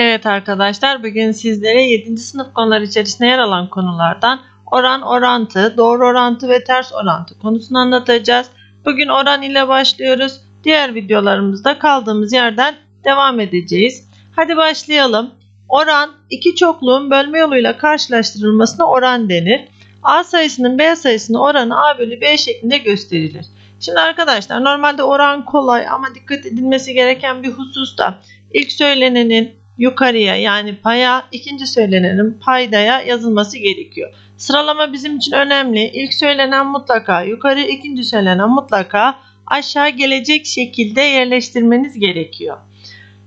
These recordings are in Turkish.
Evet arkadaşlar bugün sizlere 7. sınıf konular içerisinde yer alan konulardan oran, orantı, doğru orantı ve ters orantı konusunu anlatacağız. Bugün oran ile başlıyoruz. Diğer videolarımızda kaldığımız yerden devam edeceğiz. Hadi başlayalım. Oran iki çokluğun bölme yoluyla karşılaştırılmasına oran denir. A sayısının B sayısının oranı A bölü B şeklinde gösterilir. Şimdi arkadaşlar normalde oran kolay ama dikkat edilmesi gereken bir husus da ilk söylenenin yukarıya yani paya, ikinci söylenenin paydaya yazılması gerekiyor. Sıralama bizim için önemli. İlk söylenen mutlaka yukarı, ikinci söylenen mutlaka aşağı gelecek şekilde yerleştirmeniz gerekiyor.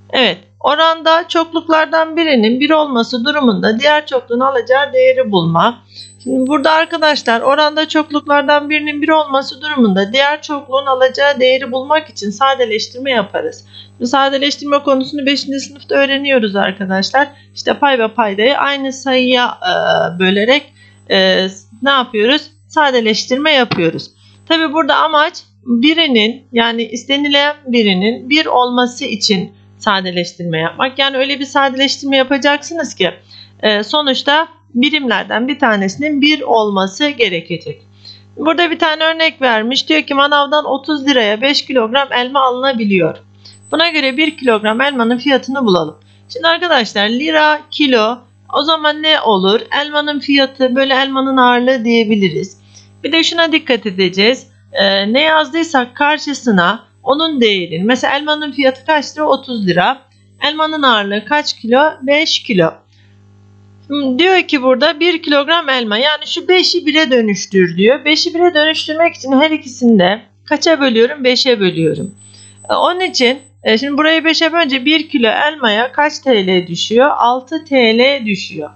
Evet, oranda çokluklardan birinin bir olması durumunda diğer çokluğun alacağı değeri bulma. Şimdi burada arkadaşlar oranda çokluklardan birinin bir olması durumunda diğer çokluğun alacağı değeri bulmak için sadeleştirme yaparız. Bu sadeleştirme konusunu 5. sınıfta öğreniyoruz arkadaşlar. İşte pay ve paydayı aynı sayıya e, bölerek e, ne yapıyoruz? Sadeleştirme yapıyoruz. Tabi burada amaç birinin yani istenilen birinin bir olması için sadeleştirme yapmak. Yani öyle bir sadeleştirme yapacaksınız ki e, sonuçta birimlerden bir tanesinin bir olması gerekecek. Burada bir tane örnek vermiş. Diyor ki manavdan 30 liraya 5 kilogram elma alınabiliyor. Buna göre 1 kilogram elmanın fiyatını bulalım. Şimdi arkadaşlar lira kilo o zaman ne olur? Elmanın fiyatı böyle elmanın ağırlığı diyebiliriz. Bir de şuna dikkat edeceğiz. Ee, ne yazdıysak karşısına onun değeri. Mesela elmanın fiyatı kaç lira? 30 lira. Elmanın ağırlığı kaç kilo? 5 kilo. Diyor ki burada 1 kilogram elma yani şu 5'i 1'e dönüştür diyor. 5'i 1'e dönüştürmek için her ikisini de kaça bölüyorum? 5'e bölüyorum. E, onun için e, şimdi burayı 5'e bölünce 1 kilo elmaya kaç TL düşüyor? 6 TL düşüyor.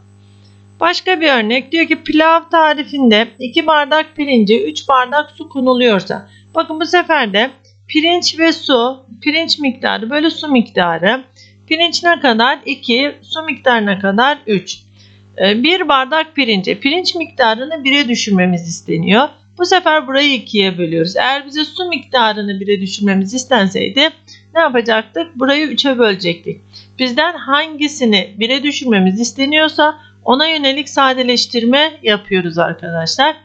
Başka bir örnek diyor ki pilav tarifinde 2 bardak pirince 3 bardak su konuluyorsa. Bakın bu sefer de pirinç ve su, pirinç miktarı bölü su miktarı. Pirinç ne kadar? 2, su miktarına kadar 3. Ee, bir bardak pirince pirinç miktarını 1'e düşürmemiz isteniyor. Bu sefer burayı 2'ye bölüyoruz. Eğer bize su miktarını 1'e düşürmemiz istenseydi ne yapacaktık? Burayı 3'e bölecektik. Bizden hangisini 1'e düşürmemiz isteniyorsa ona yönelik sadeleştirme yapıyoruz arkadaşlar.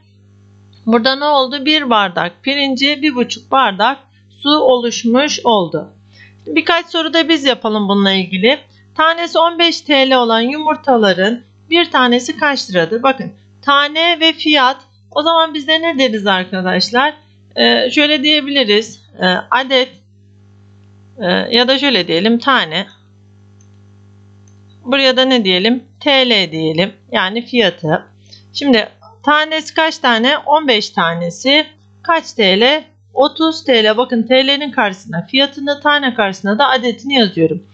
Burada ne oldu? 1 bardak pirinci 1,5 bardak su oluşmuş oldu. Birkaç soru da biz yapalım bununla ilgili. Tanesi 15 TL olan yumurtaların bir tanesi kaç liradır? Bakın tane ve fiyat o zaman biz de ne deriz arkadaşlar? Ee, şöyle diyebiliriz. Ee, adet e, ya da şöyle diyelim tane. Buraya da ne diyelim? TL diyelim. Yani fiyatı. Şimdi tanesi kaç tane? 15 tanesi kaç TL? 30 TL. Bakın TL'nin karşısına fiyatını tane karşısına da adetini yazıyorum.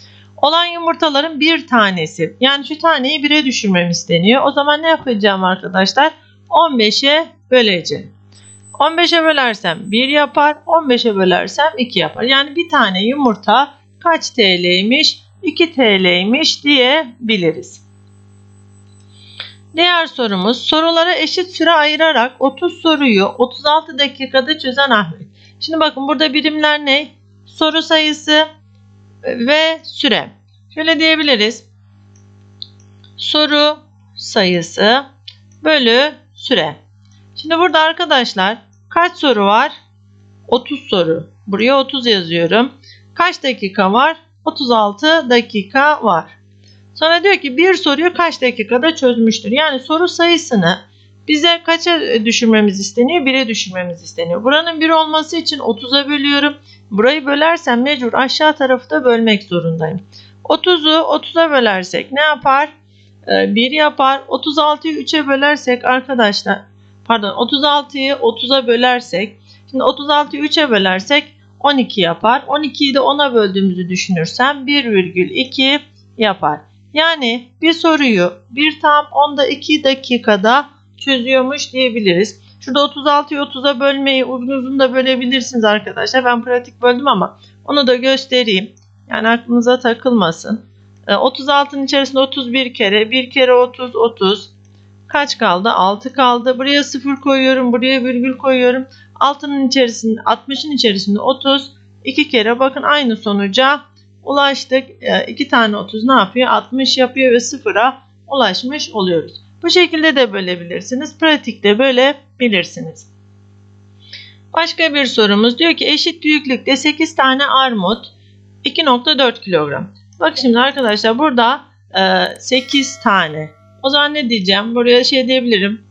Olan yumurtaların bir tanesi. Yani şu taneyi 1'e düşürmem isteniyor. O zaman ne yapacağım arkadaşlar? 15'e böleceğim. 15'e bölersem 1 yapar. 15'e bölersem 2 yapar. Yani bir tane yumurta kaç TL'ymiş? 2 TL'ymiş diyebiliriz. Diğer sorumuz sorulara eşit süre ayırarak 30 soruyu 36 dakikada çözen Ahmet. Şimdi bakın burada birimler ne? Soru sayısı ve süre. Şöyle diyebiliriz. Soru sayısı bölü süre. Şimdi burada arkadaşlar kaç soru var? 30 soru. Buraya 30 yazıyorum. Kaç dakika var? 36 dakika var. Sonra diyor ki bir soruyu kaç dakikada çözmüştür? Yani soru sayısını bize kaça düşürmemiz isteniyor? 1'e düşürmemiz isteniyor. Buranın 1 olması için 30'a bölüyorum. Burayı bölersem mecbur aşağı tarafı da bölmek zorundayım. 30'u 30'a bölersek ne yapar? 1 ee, yapar. 36'yı 3'e bölersek arkadaşlar pardon 36'yı 30'a bölersek şimdi 36'yı 3'e bölersek 12 yapar. 12'yi de 10'a böldüğümüzü düşünürsem 1,2 yapar. Yani bir soruyu bir tam 10'da 2 dakikada çözüyormuş diyebiliriz. Şurada 36'yı 30'a bölmeyi uzun uzun da bölebilirsiniz arkadaşlar. Ben pratik böldüm ama onu da göstereyim. Yani aklınıza takılmasın. 36'nın ee, içerisinde 31 kere. 1 kere 30, 30. Kaç kaldı? 6 kaldı. Buraya 0 koyuyorum. Buraya virgül koyuyorum. 6'nın içerisinde 60'ın içerisinde 30. 2 kere bakın aynı sonuca ulaştık. E, iki tane 30 ne yapıyor? 60 yapıyor ve sıfıra ulaşmış oluyoruz. Bu şekilde de bölebilirsiniz. Pratikte bölebilirsiniz. Başka bir sorumuz diyor ki eşit büyüklükte 8 tane armut 2.4 kilogram. Bak şimdi arkadaşlar burada e, 8 tane. O zaman ne diyeceğim? Buraya şey diyebilirim.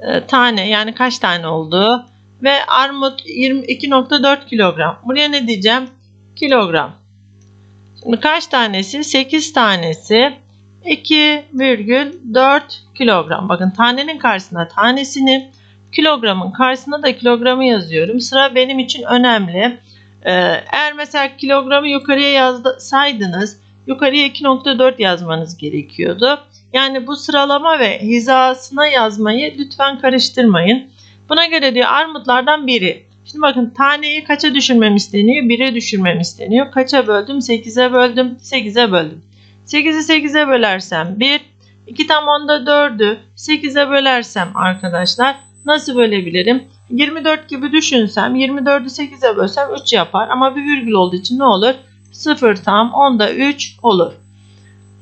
E, tane yani kaç tane oldu? Ve armut 22.4 kilogram. Buraya ne diyeceğim? Kilogram. Şimdi kaç tanesi? 8 tanesi 2,4 kilogram. Bakın tanenin karşısına tanesini, kilogramın karşısına da kilogramı yazıyorum. Sıra benim için önemli. Ee, eğer mesela kilogramı yukarıya yazsaydınız yukarıya 2.4 yazmanız gerekiyordu. Yani bu sıralama ve hizasına yazmayı lütfen karıştırmayın. Buna göre diyor armutlardan biri. Şimdi bakın taneyi kaça düşürmem isteniyor? 1'e düşürmem isteniyor. Kaça böldüm? 8'e böldüm. 8'e böldüm. 8'i 8'e bölersem 1. 2 tam onda 4'ü 8'e bölersem arkadaşlar nasıl bölebilirim? 24 gibi düşünsem 24'ü 8'e bölsem 3 yapar. Ama bir virgül olduğu için ne olur? 0 tam onda 3 olur.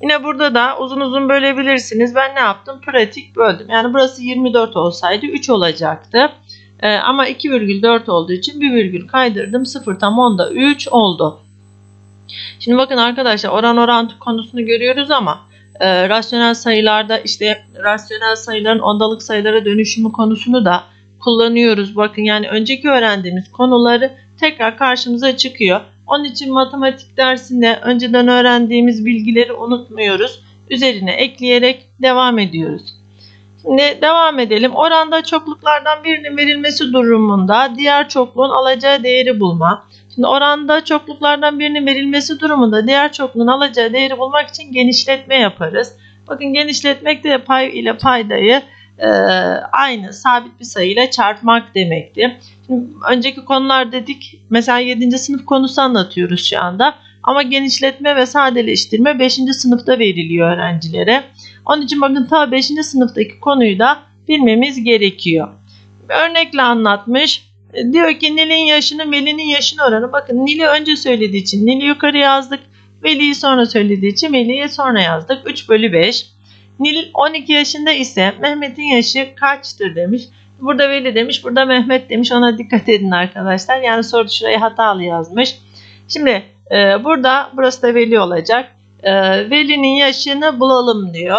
Yine burada da uzun uzun bölebilirsiniz. Ben ne yaptım? Pratik böldüm. Yani burası 24 olsaydı 3 olacaktı. Ee, ama 2,4 olduğu için bir virgül kaydırdım. 0 tam onda 3 oldu. Şimdi bakın arkadaşlar oran orantı konusunu görüyoruz ama e, rasyonel sayılarda işte rasyonel sayıların ondalık sayılara dönüşümü konusunu da kullanıyoruz. Bakın yani önceki öğrendiğimiz konuları tekrar karşımıza çıkıyor. Onun için matematik dersinde önceden öğrendiğimiz bilgileri unutmuyoruz. Üzerine ekleyerek devam ediyoruz. Şimdi devam edelim. Oranda çokluklardan birinin verilmesi durumunda diğer çokluğun alacağı değeri bulma. Şimdi oranda çokluklardan birinin verilmesi durumunda diğer çokluğun alacağı değeri bulmak için genişletme yaparız. Bakın genişletmek de pay ile paydayı e, aynı sabit bir sayıyla çarpmak demekti. Şimdi önceki konular dedik mesela 7. sınıf konusu anlatıyoruz şu anda. Ama genişletme ve sadeleştirme 5. sınıfta veriliyor öğrencilere. Onun için bakın ta 5. sınıftaki konuyu da bilmemiz gerekiyor. Örnekle anlatmış. Diyor ki Nil'in yaşını Veli'nin yaşını oranı. Bakın Nil'i önce söylediği için Nil'i yukarı yazdık. Veli'yi sonra söylediği için Veli'yi sonra yazdık. 3 bölü 5. Nil 12 yaşında ise Mehmet'in yaşı kaçtır demiş. Burada Veli demiş, burada Mehmet demiş. Ona dikkat edin arkadaşlar. Yani soru şurayı hatalı yazmış. Şimdi e, burada burası da Veli olacak. E, Veli'nin yaşını bulalım diyor.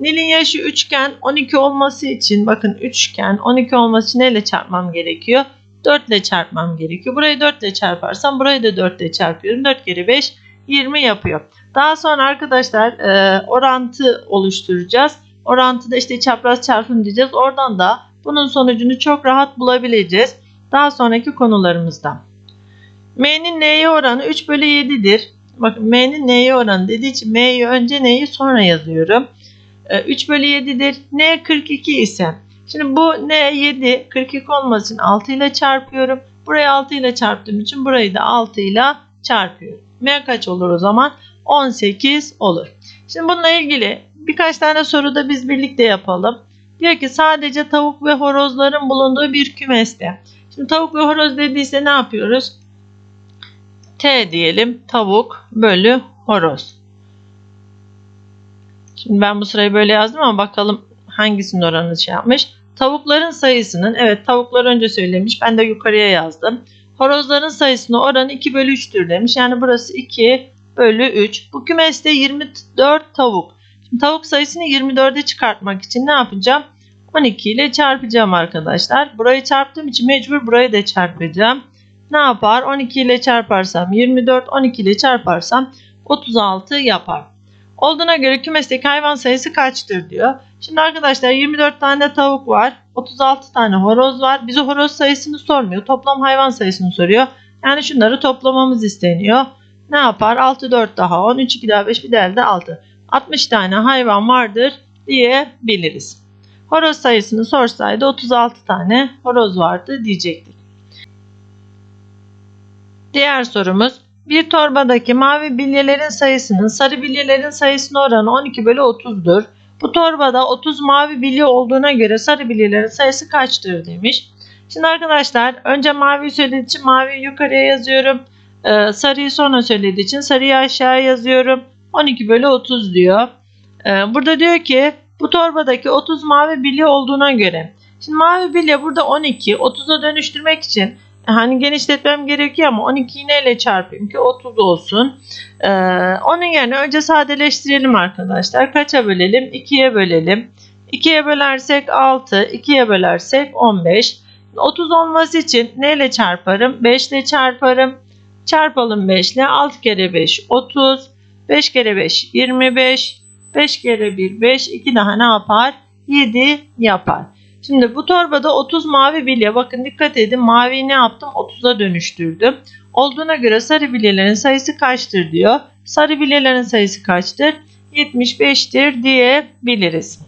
Nil'in yaşı üçgen 12 olması için bakın üçgen 12 olması için neyle çarpmam gerekiyor? 4 ile çarpmam gerekiyor. Burayı 4 ile çarparsam burayı da 4 ile çarpıyorum. 4 kere 5 20 yapıyor. Daha sonra arkadaşlar e, orantı oluşturacağız. Orantıda işte çapraz çarpım diyeceğiz. Oradan da bunun sonucunu çok rahat bulabileceğiz. Daha sonraki konularımızda. M'nin N'ye oranı 3 bölü 7'dir. Bakın M'nin N'ye oranı dediği için M'yi önce N'yi sonra yazıyorum. 3 e, bölü 7'dir. N 42 ise Şimdi bu N 7 42 olması için 6 ile çarpıyorum. Burayı 6 ile çarptığım için burayı da 6 ile çarpıyorum. M kaç olur o zaman? 18 olur. Şimdi bununla ilgili birkaç tane soru da biz birlikte yapalım. Diyor ki sadece tavuk ve horozların bulunduğu bir kümeste. Şimdi tavuk ve horoz dediyse ne yapıyoruz? T diyelim tavuk bölü horoz. Şimdi ben bu sırayı böyle yazdım ama bakalım hangisinin oranını şey yapmış. Tavukların sayısının evet tavuklar önce söylemiş ben de yukarıya yazdım. Horozların sayısının oranı 2 bölü 3'tür demiş. Yani burası 2 bölü 3. Bu kümeste 24 tavuk. Şimdi tavuk sayısını 24'e çıkartmak için ne yapacağım? 12 ile çarpacağım arkadaşlar. Burayı çarptığım için mecbur burayı da çarpacağım. Ne yapar? 12 ile çarparsam 24, 12 ile çarparsam 36 yapar. Olduğuna göre kümesteki hayvan sayısı kaçtır diyor. Şimdi arkadaşlar 24 tane tavuk var. 36 tane horoz var. Bize horoz sayısını sormuyor. Toplam hayvan sayısını soruyor. Yani şunları toplamamız isteniyor. Ne yapar? 6 4 daha 10 3 2 daha 5 bir de elde 6. 60 tane hayvan vardır diyebiliriz. Horoz sayısını sorsaydı 36 tane horoz vardı diyecektik. Diğer sorumuz bir torbadaki mavi bilyelerin sayısının sarı bilyelerin sayısına oranı 12 bölü 30'dur. Bu torbada 30 mavi bilye olduğuna göre sarı bilyelerin sayısı kaçtır demiş. Şimdi arkadaşlar önce mavi söylediği için maviyi yukarıya yazıyorum. Ee, sarıyı sonra söylediği için sarıyı aşağıya yazıyorum. 12 bölü 30 diyor. Ee, burada diyor ki bu torbadaki 30 mavi bilye olduğuna göre. Şimdi mavi bilye burada 12. 30'a dönüştürmek için hani genişletmem gerekiyor ama 12'yi neyle çarpayım ki 30 olsun. Ee, onun yerine önce sadeleştirelim arkadaşlar. Kaça bölelim? 2'ye bölelim. 2'ye bölersek 6, 2'ye bölersek 15. 30 olması için neyle çarparım? 5 ile çarparım. Çarpalım 5 ile 6 kere 5 30. 5 kere 5 25. 5 kere 1 5. 2 daha ne yapar? 7 yapar. Şimdi bu torbada 30 mavi bilye. Bakın dikkat edin maviyi ne yaptım? 30'a dönüştürdüm. Olduğuna göre sarı bilyelerin sayısı kaçtır diyor. Sarı bilyelerin sayısı kaçtır? 75'tir diyebiliriz.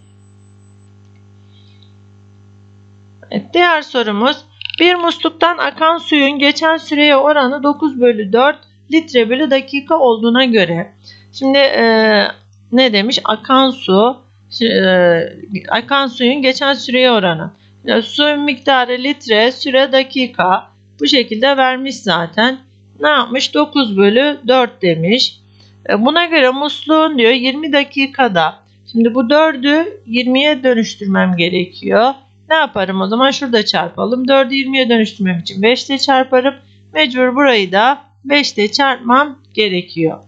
Evet, diğer sorumuz bir musluktan akan suyun geçen süreye oranı 9 bölü 4 litre bölü dakika olduğuna göre. Şimdi e, ne demiş? Akan su akan suyun geçen süreye oranı. Suyun miktarı litre, süre dakika. Bu şekilde vermiş zaten. Ne yapmış? 9 bölü 4 demiş. E, buna göre musluğun diyor 20 dakikada. Şimdi bu 4'ü 20'ye dönüştürmem gerekiyor. Ne yaparım o zaman? Şurada çarpalım. 4'ü 20'ye dönüştürmem için 5 ile çarparım. Mecbur burayı da 5 ile çarpmam gerekiyor.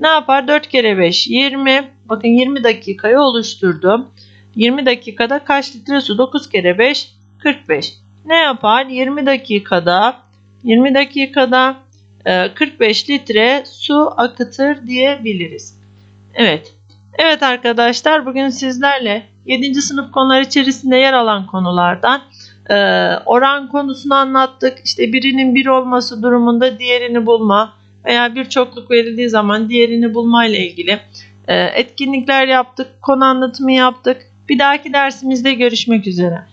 Ne yapar? 4 kere 5 20. Bakın 20 dakikayı oluşturdum. 20 dakikada kaç litre su? 9 kere 5 45. Ne yapar? 20 dakikada 20 dakikada e, 45 litre su akıtır diyebiliriz. Evet. Evet arkadaşlar bugün sizlerle 7. sınıf konular içerisinde yer alan konulardan e, oran konusunu anlattık. İşte birinin bir olması durumunda diğerini bulma veya bir çokluk verildiği zaman diğerini bulma ile ilgili e, etkinlikler yaptık, konu anlatımı yaptık. Bir dahaki dersimizde görüşmek üzere.